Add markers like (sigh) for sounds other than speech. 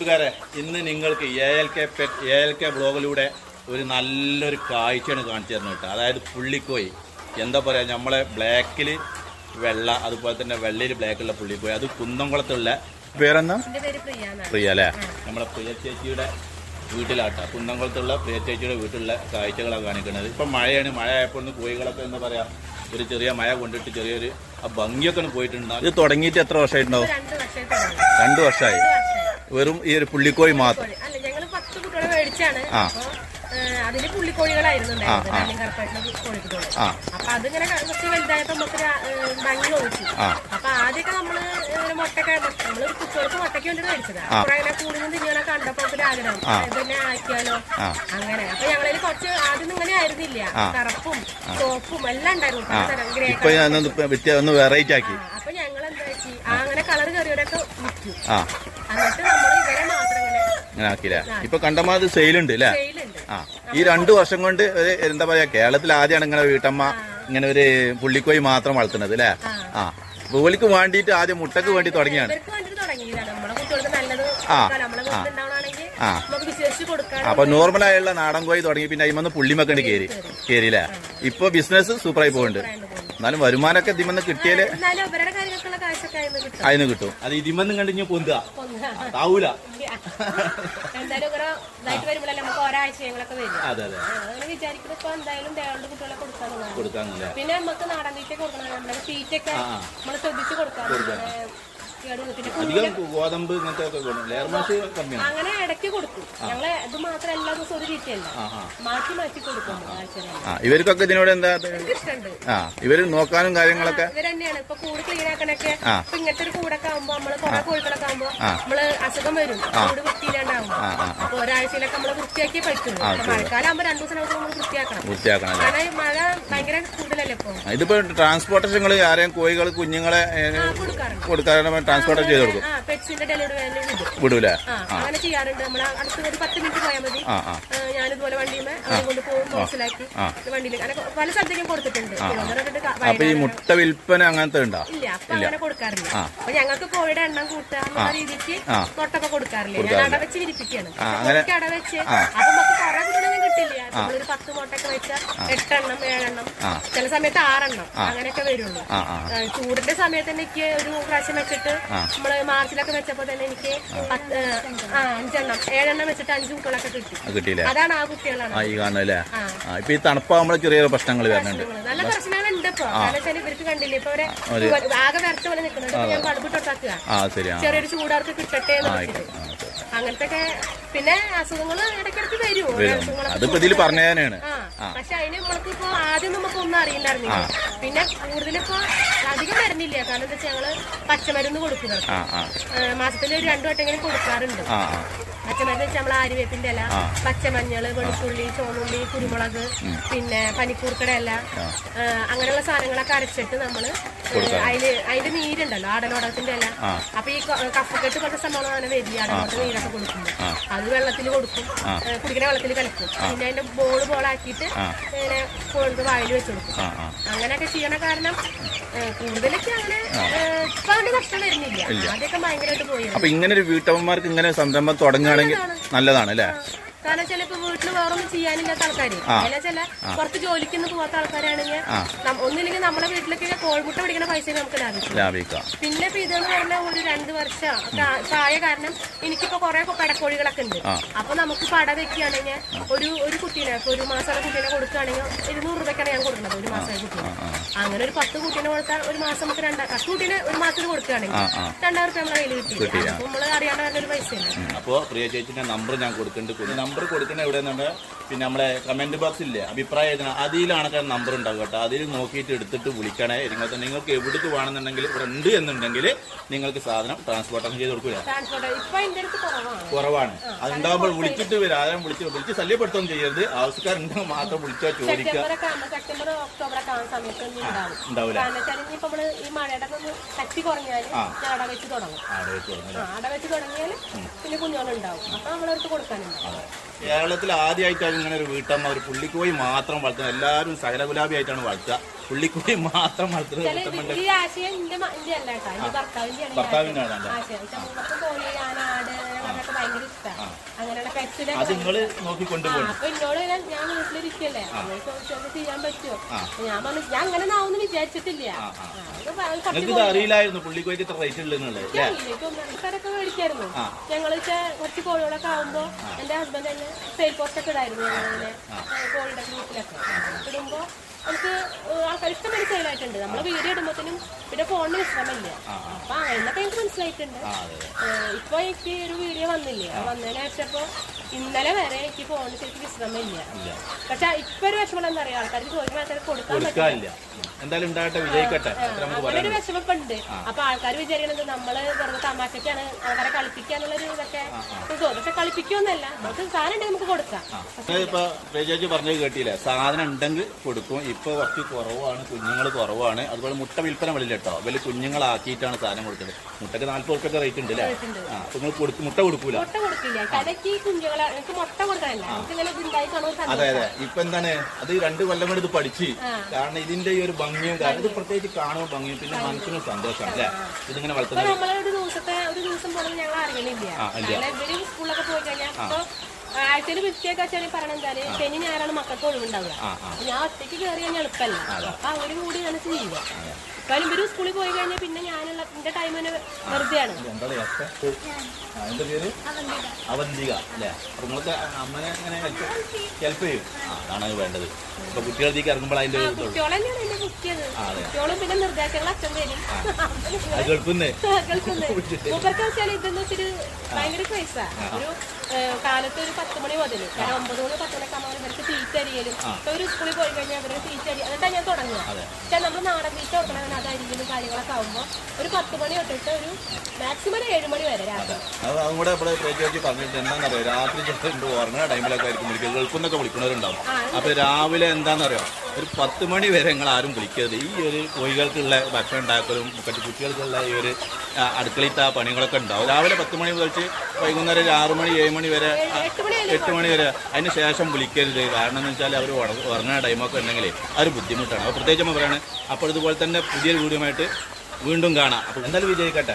കൂട്ടുകാരെ ഇന്ന് നിങ്ങൾക്ക് A L K pet A L K ബ്ലോഗിലൂടെ ഒരു നല്ലൊരു കാഴ്ചയാണ് കാണിച്ചു തരുന്നത് കേട്ടോ. അതായത് പുള്ളിക്കോയി. എന്താ പറയുക നമ്മളെ ബ്ലാക്കിൽ വെള്ള അതുപോലെ തന്നെ വെള്ളയിൽ ബ്ലാക്കുള്ള പുള്ളിക്കോയി. അത് കുന്നംകുളത്തുള്ള പേരെന്താ? പ്രിയ അല്ലേ? നമ്മളെ പ്രിയ ചേച്ചിയുടെ വീട്ടിലാട്ടാ. കുന്നംകുളത്തുള്ള പ്രിയ ചേച്ചിയുടെ വീട്ടിലുള്ള കാഴ്ചകളാണ് കാണിക്കുന്നത്. ഇപ്പം മഴയാണ്. മഴ ആയപ്പോൾ ഒന്ന് കോഴികളൊക്കെ എന്താ പറയുക ഒരു ചെറിയ മഴ കൊണ്ടിട്ട് ചെറിയൊരു ആ ഭംഗിയൊക്കെ ഒന്ന് പോയിട്ടുണ്ടാവും ഇത് തുടങ്ങിയിട്ട് എത്ര വർഷമായിട്ടുണ്ടാവും? രണ്ടു വർഷമായി. വെറും ഈ ഒരു പുള്ളിക്കോഴി മാത്രം. ആ. അതിൽ പുള്ളിക്കോഴികളായിരുന്നു ഉണ്ടായിരുന്നത് കണ്ണിൻ കറുപ്പായിട്ടുള്ള കോഴിക്കുട്ടികൾ ആ. അപ്പൊ അതിങ്ങനെ കുറച്ച് വലുതായപ്പോ നമുക്ക് രാ- ഏഹ്, ഭംഗി തോന്നിച്ചു. ആ. അപ്പൊ ആദ്യമൊക്കെ നമ്മൾ ഇങ്ങനെ മുട്ടൊക്കെ നമ്മൾ കുട്ടികൾക്ക് മുട്ടയ്ക്ക് വേണ്ടി മേടിച്ചതാ. അപ്പൊ അങ്ങനെ കൂടുതലും തിരിഞ്ഞാൽ കണ്ടപ്പോ ഒരു ആഗ്രഹം. ഇതന്നെ ആക്കിയാലോ? അങ്ങനെ. അപ്പൊ ഞങ്ങളിൽ കുറച്ച് ആദ്യം ഇങ്ങനെ ആയിരുന്നില്ല. കറുപ്പും ചോപ്പും എല്ലാം ഉണ്ടായിരുന്നു. പലതരം ഗ്രേ ഇപ്പൊ ഞാൻ വെറൈറ്റി ആക്കി. അപ്പൊ ഞങ്ങൾ എന്താ വെച്ചി അങ്ങനെ കളർ കയറിയവരൊക്കെ വിറ്റു. ആ. എന്നിട്ട് നമ്മൾ ഇവരെ മാത്രം ഇങ്ങനെ അങ്ങനെ ആക്കിയില്ലേ? ഇപ്പൊ കണ്ടമാത് സെയിലുണ്ട് അല്ലേ ആ. ഈ രണ്ടു വർഷം കൊണ്ട് ഒരു എന്താ പറയാ കേരളത്തിൽ ആദ്യമാണ് ഇങ്ങനെ വീട്ടമ്മ ഇങ്ങനെ ഒരു പുള്ളിക്കോയി മാത്രം വളർത്തുന്നത് അല്ലേ ആ. ജോലിക്ക് വേണ്ടിയിട്ട് ആദ്യം മുട്ടക്ക് വേണ്ടി തുടങ്ങിയാണ്. വേണ്ടിട്ട് വിശേഷിച്ച് കൊടുക്കാൻ അപ്പൊ നോർമൽ ആയുള്ള നാടൻ കോഴി തുടങ്ങി പിന്നെ അതിമന്ന് പുള്ളിമക്കണ്ട് കയറി കയറിയില്ലേ ഇപ്പൊ ബിസിനസ് സൂപ്പറായി പോകുന്നുണ്ട് എന്നാലും വരുമാനമൊക്കെ ഇതിമെന്ന് കിട്ടിയാൽ എന്നാലും അവരുടെ കാര്യങ്ങൾക്കുള്ള കാശൊക്കെ ആയിരുന്നു കിട്ടും. അതിന് കിട്ടും. അത് ഇതിമെന്ന് കണ്ടിഞ്ഞ് പൊന്തുക. ഒന്ന് താവൂല അതെ അതെ. കൊടുക്കാന്നില്ല പിന്നെ നമുക്ക് നാടൻ തീറ്റ കൊടുക്കണം. നമ്മുടെ സീറ്റൊക്കെ നമ്മൾ ശ്രദ്ധിച്ച് കൊടുക്കാം. അധികം ഗോതമ്പ് ഇങ്ങനത്തെ ഒക്കെ കൊടുക്കും. ലെയർ മാസ് കമ്മിയാണ്? അങ്ങനെ ഇടയ്ക്ക് കൊടുക്കും. ഞങ്ങൾ ഇത് മാത്രം എല്ലാ ദിവസവും ഒരു ആ മാറ്റി മാറ്റി കൊടുക്കും ആ ഇവർക്കൊക്കെ ഇതിനോട് എന്താ ആ ഇവർ നോക്കാനും കാര്യങ്ങളൊക്കെ? ഇവർ തന്നെയാണ് ഇപ്പൊ കൂട് ക്ലീൻ ആക്കണൊക്കെ. ഇപ്പൊ ഇങ്ങനത്തെ ഒരു കൂടൊക്കെ ആകുമ്പോ നമ്മൾ കുറെ കോഴികളൊക്കെ ആകുമ്പോ നമ്മൾ അസുഖം വരും. കൂട് വൃത്തിയില്ലാണ്ടാകുമ്പോ അപ്പൊ ഒരാഴ്ചയിലൊക്കെ നമ്മൾ വൃത്തിയാക്കി പറ്റുള്ളൂ. മഴക്കാലം ആകുമ്പോ രണ്ടു ദിവസം നമ്മൾ വൃത്തിയാക്കണം. വൃത്തിയാക്കണം കാരണം മഴ ഭയങ്കര കൂടുതലല്ലേ ഇപ്പൊ? ഇതിപ്പോ ട്രാൻസ്പോർട്ടേഷൻ ആരെയും കോഴികൾ കുഞ്ഞുങ്ങളെ കൊടുക്കാറുണ്ട്. ട്രാൻസ്പോർട്ട് ചെയ്ത് കൊടുക്കും. പെറ്റ്സിന്റെ ഡെലിവറി വാനിൽ വിടൂലേ? ആ അങ്ങനെ ചെയ്യാറുണ്ട്. നമ്മൾ അടുത്ത് ഒരു പത്ത് മിനിറ്റ് പോയാൽ മതി. ആ ആ. ആ, ഞാനിതുപോലെ വണ്ടിയുമേ അവരെ കൊണ്ട് പോകും ബോക്സിലാക്കി വണ്ടിയിൽ അങ്ങനെ പല സ്ഥലത്തേക്കും കൊടുത്തിട്ടുണ്ട്. അപ്പൊ ഈ മുട്ട വിൽപ്പന അങ്ങനത്തെ ഉണ്ടോ? ഇല്ല അപ്പൊ അങ്ങനെ കൊടുക്കാറില്ല. അപ്പൊ ഞങ്ങൾക്ക് കോഴിയുടെ എണ്ണം കൂട്ടുക എന്നുള്ള രീതിക്ക് മുട്ടൊക്കെ കൊടുക്കാറില്ല. ഞാൻ അടവെച്ച് വിരിപ്പിക്കുകയാണ് അടവെച്ച് അപ്പൊ നമുക്ക് കുറെ കിട്ടില്ല. നമ്മളൊരു പത്ത് മുട്ടൊക്കെ വെച്ച എട്ടെണ്ണം ഏഴെണ്ണം. ചില സമയത്ത് ആറെണ്ണം അങ്ങനെയൊക്കെ വരുള്ളൂ. ചൂടിന്റെ സമയത്ത് എനിക്ക് ഒരു പ്രാവശ്യം വെച്ചിട്ട് നമ്മൾ മാർച്ചിലൊക്കെ വെച്ചപ്പോ തന്നെ എനിക്ക് അഞ്ചെണ്ണം ഏഴെണ്ണം വെച്ചിട്ട് അഞ്ച് കുട്ടികളൊക്കെ കിട്ടി. അത് അതാണ് ആ കുട്ടികളാണ്. ഇപ്പൊ ഈ തണുപ്പാകുമ്പോൾ ചെറിയ പ്രശ്നങ്ങൾ വരുന്നുണ്ട്. നല്ല പ്രശ്നങ്ങളുണ്ട് ഇപ്പൊ. ഇവർക്ക് കണ്ടില്ലേ? ഇപ്പൊ അവരെ ആകെ വരച്ച പോലെ നിൽക്കുന്നുണ്ട് ഞാൻ ചെറിയൊരു ചൂടാർക്ക് കിട്ടട്ടെ എന്ന്. അങ്ങനത്തെ ഒക്കെ പിന്നെ അസുഖങ്ങൾ ഇടയ്ക്കിടയ്ക്ക് വരും. അതിപ്പോ ഇതിൽ പറഞ്ഞു തന്നെയാണ് പക്ഷെ അതിന് നമ്മൾക്ക് ഇപ്പൊ ആദ്യം നമുക്ക് ഒന്നും അറിയില്ലായിരുന്നില്ല പിന്നെ കൂടുതലിപ്പോ അധികം വരുന്നില്ല. കാരണം എന്താ വെച്ചാൽ ഞങ്ങൾ പച്ചമരുന്ന് കൊടുക്കുന്നത്. മാസത്തിൽ ഒരു രണ്ടു വട്ടെങ്കിലും കൊടുക്കാറുണ്ട്. പച്ചമരുന്ന് വെച്ചാൽ നമ്മൾ ആര്യവേപ്പിന്റെ അല്ല പച്ചമഞ്ഞൾ വെളുത്തുള്ളി ചോളുള്ളി കുരുമുളക് പിന്നെ പനിക്കൂർക്കട ഇല അങ്ങനെയുള്ള സാധനങ്ങളൊക്കെ അരച്ചിട്ട് നമ്മൾ അതിൽ അതിന്റെ നീരുണ്ടല്ലോ ആടലോടകത്തിന്റെ അല്ല അപ്പൊ ഈ കഫക്കെട്ട് പോലത്തെ സംഭവം അങ്ങനെ വരിക. ആടലോടത്ത് നീരൊക്കെ കൊടുക്കുമ്പോൾ. അത് വെള്ളത്തിൽ കൊടുക്കും. കുടിക്കുന്ന വെള്ളത്തിൽ കലക്കും. പിന്നെ അതിന്റെ ബോൾ ബോളാക്കിയിട്ട് ഇങ്ങനെ കൊണ്ട് വായിൽ വെച്ച് കൊടുക്കും. അങ്ങനെയൊക്കെ ചെയ്യണ കാരണം കൂടുതലൊക്കെ അങ്ങനെ ഇപ്പൊ അതിന്റെ കഷ്ടം വരുന്നില്ല. ആദ്യമൊക്കെ ഭയങ്കരമായിട്ട് പോയി അപ്പൊ ഇങ്ങനെ ഒരു വീട്ടമ്മമാർക്ക് ഇങ്ങനെ സംരംഭം തുടങ്ങുകയാണെങ്കിൽ നല്ലതാണ്. അല്ലേ? കാരണം വേറൊന്നും ചെയ്യാനില്ലാത്ത ആൾക്കാര്. അല്ല ചില പുറത്ത് ജോലിക്കൊന്നും പോവാത്ത ആൾക്കാരാണെങ്കിൽ ഒന്നില്ലെങ്കിൽ നമ്മുടെ വീട്ടിലൊക്കെ കോഴിമുട്ട പിടിക്കുന്ന പൈസ നമുക്ക് ലാഭിക്കും. പിന്നെ ഇപ്പൊ ഇതെന്ന് പറഞ്ഞാൽ ഒരു രണ്ട് വർഷം ചായ കാരണം എനിക്കിപ്പോ കുറെ പടക്കോഴികളൊക്കെ ഉണ്ട്. അപ്പൊ നമുക്ക് പട വെക്കുകയാണെങ്കിൽ ഒരു ഒരു കുട്ടീനെ ഇപ്പൊ ഒരു മാസമുള്ള കുട്ടീനെ കൊടുക്കുകയാണെങ്കിൽ ഇരുന്നൂറ് രൂപയ്ക്കാണ് ഞാൻ കൊടുക്കുന്നത് ഒരു മാസം കുട്ടീനെ. അങ്ങനെ ഒരു പത്ത് കുട്ടീനെ കൊടുത്താൽ ഒരു മാസം നമുക്ക് രണ്ടാ പത്ത് കുട്ടീനെ ഒരു മാസത്തിൽ കൊടുക്കുകയാണെങ്കിൽ രണ്ടായിരം രൂപ നമ്മളെ കയ്യിൽ കിട്ടി നമ്മൾ അറിയാണ്ട് ഒരു പൈസ അപ്പോൾ പ്രിയ ചേച്ചിന്റെ നമ്പർ ഞാൻ കൊടുക്കുന്നുണ്ട്. നമ്പർ കൊടുക്കുന്ന എവിടെ നിന്നുണ്ട് പിന്നെ നമ്മളെ കമന്റ് ബോക്സ് ഇല്ലേ? അഭിപ്രായം എഴുതണം അതിലാണ് നമ്പർ ഉണ്ടാവും കേട്ടോ. അതിൽ നോക്കിയിട്ട് എടുത്തിട്ട് വിളിക്കണേ. നിങ്ങൾക്ക് നിങ്ങൾക്ക് എവിടേക്ക് വേണമെന്നുണ്ടെങ്കിൽ ഇവിടെ ഉണ്ട് എന്നുണ്ടെങ്കിൽ നിങ്ങൾക്ക് സാധനം ട്രാൻസ്പോർട്ടേഷൻ ചെയ്ത് കൊടുക്കില്ല കുറവാണ്. അതുണ്ടാകുമ്പോൾ വിളിച്ചിട്ട് വരും. ആരും വിളിച്ച് വിളിച്ച് ശല്യപ്പെടുത്തുകയും ചെയ്യരുത്. ആവശ്യക്കാരുണ്ടെങ്കിൽ മാത്രം വിളിച്ചാൽ ചോദിക്കുക. ആദ്യം ഉണ്ടാവില്ല. ഈ മഴയുടെ അട വെച്ച് തുടങ്ങും. അട വെച്ച് തുടങ്ങിയാൽ പിന്നെ കുഞ്ഞോളുണ്ടാവും അപ്പൊ നമ്മളടുത്ത് കൊടുക്കാനുണ്ടാവും കേരളത്തിൽ ആദ്യമായിട്ടാണ് ഇങ്ങനെ ഒരു വീട്ടമ്മ ഒരു പുള്ളിക്കോയി മാത്രം വളർത്തുന്നത്. എല്ലാവരും സകല ഗുലാബി ആയിട്ടാണ് വളർത്തുക. പുള്ളിക്കോയി മാത്രം വളർത്തുന്നത് ചില ഭർത്താവിന്റെ ആണ് അങ്ങനെയൊക്കെ ഭയങ്കര ഇഷ്ടമാണ് അങ്ങനെയുള്ള പെറ്റ്സിനെ അത് നിങ്ങൾ നോക്കി കൊണ്ടുപോകണം അപ്പൊ എന്നോട് ഞാൻ ഞാൻ വീട്ടിലിരിക്കല്ലേ. അപ്പൊ ചോദിച്ചത് ചെയ്യാൻ പറ്റുമോ ഞാൻ പറഞ്ഞു ഞാൻ അങ്ങനെ നാവെന്ന് വിചാരിച്ചിട്ടില്ല. നിങ്ങൾക്ക് ഇത് അറിയില്ലായിരുന്നു? പുള്ളിക്കോയ്ക്ക് ഇത്ര റേറ്റ് ഉള്ളതെന്നുള്ളത് ഒന്നരക്കാരൊക്കെ മേടിക്കായിരുന്നു. ഞങ്ങൾ കുറച്ച് കോഴികളൊക്കെ ആവുമ്പോ എന്റെ ഹസ്ബൻഡ് തന്നെ സെയിൽ പോസ്റ്റ് ഒക്കെ ഇടായിരുന്നു ഞങ്ങളിങ്ങനെ കോഴിയുടെ ഗ്രൂപ്പിലൊക്കെ ഇടുമ്പോ നമുക്ക് ആൾക്കാർ ഇഷ്ടംപോലെ സെയിലായിട്ടുണ്ട് നമ്മൾ വീഡിയോ ഇടുമ്പോഴത്തേനും പിന്നെ ഫോണിന് വിശ്രമില്ല അപ്പൊ അങ്ങനെയൊക്കെ എനിക്ക് മനസ്സിലായിട്ടുണ്ട്. ഇപ്പൊ എനിക്ക് ഒരു വീഡിയോ വന്നില്ലേ? വന്നതിന് ഇപ്പൊ ഇന്നലെ വരെ എനിക്ക് ഫോണിന് ശരിക്കും വിശ്രമില്ല പക്ഷെ ഇപ്പൊ ഒരു വിഷമം എന്താ പറയാ ആൾക്കാർക്ക് ചോദിക്കുമ്പോൾ ആൾക്കാർക്ക് കൊടുക്കാൻ പറ്റില്ല. അങ്ങനൊരു എന്തായാലും ഉണ്ടാകട്ടെ വിജയിക്കട്ടെ. വിഷമപ്പുണ്ട്. അപ്പൊ ആൾക്കാർ വിചാരിക്കണത് നമ്മൾ വെറുതെ തമാശക്കാണ് ആൾക്കാരെ കളിപ്പിക്കാന്നുള്ളൊരു ഇതൊക്കെ പക്ഷെ കളിപ്പിക്കൊന്നല്ല നമുക്ക് സാധനം ഉണ്ടെങ്കിൽ നമുക്ക് കൊടുക്കാം. ഇപ്പൊ പറഞ്ഞത് കേട്ടില്ലേ? സാധനം ഉണ്ടെങ്കിൽ കൊടുക്കും. ഇപ്പൊ കുറച്ച് കുറവാണ് കുഞ്ഞുങ്ങൾ കുറവാണ്. അതുപോലെ മുട്ട വിൽപ്പന വെളിയിൽ കേട്ടോ. വലിയ കുഞ്ഞുങ്ങളാക്കിയിട്ടാണ് സാധനം കൊടുക്കുന്നത് മുട്ടക്ക് നാല്പത് ഉറുപ്പൊക്കെ റേറ്റ് ഉണ്ട് അല്ലേ? ആ അപ്പൊ നിങ്ങൾ കൊടുക്കും മുട്ട കൊടുക്കൂല? അതെ അതെ. ഇപ്പൊ എന്താണ്? അത് രണ്ട് കൊല്ലം കൊണ്ട് ഇത് പഠിച്ച് കാരണം ഇതിന്റെ ഈ ഒരു ഭംഗിയും കാരണം ഇത് പ്രത്യേകിച്ച് കാണുമ്പോൾ ഭംഗിയും പിന്നെ മനസ്സിന് സന്തോഷമാണ് അല്ലേ? ഇതിങ്ങനെ വളർത്തുന്നത് ഒരു ദിവസത്തെ ഒരു ദിവസം പോലും ഞങ്ങൾ അറിയണില്ല. ആഴ്ചയിൽ വൃത്തിയൊക്കെ വെച്ചാൽ പറഞ്ഞ എന്തായാൽ ശനി ഞായറാണ് മക്കൾക്ക് ഒഴിവുണ്ടാവുക. ഞാൻ ഒറ്റയ്ക്ക് കയറി കഴിഞ്ഞാൽ എളുപ്പമല്ല. അപ്പൊ അവർ കൂടി ഞാൻ ചെയ്യുക. ഇപ്പം ഇവർ സ്കൂളിൽ പോയി കഴിഞ്ഞാൽ പിന്നെ ഞാനുള്ള എന്റെ ടൈം തന്നെ വെറുതെയാണ്. അവന്തിക. അല്ലേ? നിങ്ങൾക്ക് അമ്മനെ ഇങ്ങനെ ഹെൽപ്പ് ചെയ്യും? അതാണ് വേണ്ടത്. ഇപ്പൊ കുട്ടികളിലേക്ക് ഇറങ്ങുമ്പോൾ അതിന്റെ. കുട്ടിയോളെ തന്നെയാണ് എന്നെ ബുക്ക് ചെയ്തത് പിന്നെ നിർദ്ദേശങ്ങൾ അച്ഛൻ തരും. കേൾക്കുന്നേ? കേൾക്കുന്നേ. (laughs) മൂപ്പർക്ക് വെച്ചാൽ ഇതെന്ന് വെച്ചിട്ട് ഭയങ്കര ക്രൈസാ ഒരു കാലത്ത് ഒരു പത്ത് മണി മുതൽ കാരണം ഒമ്പത് മണി പത്ത് മണിയൊക്കെ ആകുമ്പോൾ ഇവർക്ക് തീറ്റരിയലും ഇപ്പൊ ഒരു സ്കൂളിൽ പോയി കഴിഞ്ഞാൽ അവർക്ക് തീറ്റരി എന്നിട്ടാണ് ഞാൻ തുടങ്ങുക? പക്ഷെ നമ്മൾ നാടൻ തീറ്റ കൊടുക്കണം അത് അരിയലും കാര്യങ്ങളൊക്കെ ആകുമ്പോൾ ഒരു പത്ത് മണി തൊട്ടിട്ട് ഒരു മാക്സിമം ഏഴ് മണി വരെ രാത്രി. അത്. കൂടെ ഇവിടെ പറഞ്ഞിട്ട് എന്താണെന്നറിയോ? രാത്രി ടൈമിലൊക്കെ ആയിരിക്കും വിളിക്കുക. ഗൾഫിൽ നിന്നൊക്കെ വിളിക്കുന്നവരുണ്ടാവും അപ്പൊ രാവിലെ എന്താണെന്നറിയോ? ഒരു പത്ത് മണി വരെ ഞങ്ങൾ ആരും വിളിക്കരുത്. ഈ ഒരു കോഴികൾക്കുള്ള ഭക്ഷണം ഉണ്ടാക്കലും കുട്ടികൾക്കുള്ള ഈ ഒരു ആ, പണികളൊക്കെ ഉണ്ടാവും. രാവിലെ പത്ത് മണി മുതൽ വൈകുന്നേരം ഒരു ആറു മണി ഏഴ് മണി വരെ എട്ട് മണി വരെ. അതിന് ശേഷം വിളിക്കരുത്. കാരണം എന്ന് വെച്ചാൽ അവർ ഉറങ്ങുന്ന ടൈമൊക്കെ ഉണ്ടെങ്കിൽ അത് ബുദ്ധിമുട്ടാണ്. അപ്പോൾ പ്രത്യേകിച്ച് നമ്മൾ പറയുകയാണ് അപ്പോൾ ഇതുപോലെ തന്നെ പുതിയ വീഡിയോ വീണ്ടും കാണാം. അപ്പോൾ എന്തായാലും വിജയിക്കട്ടെ.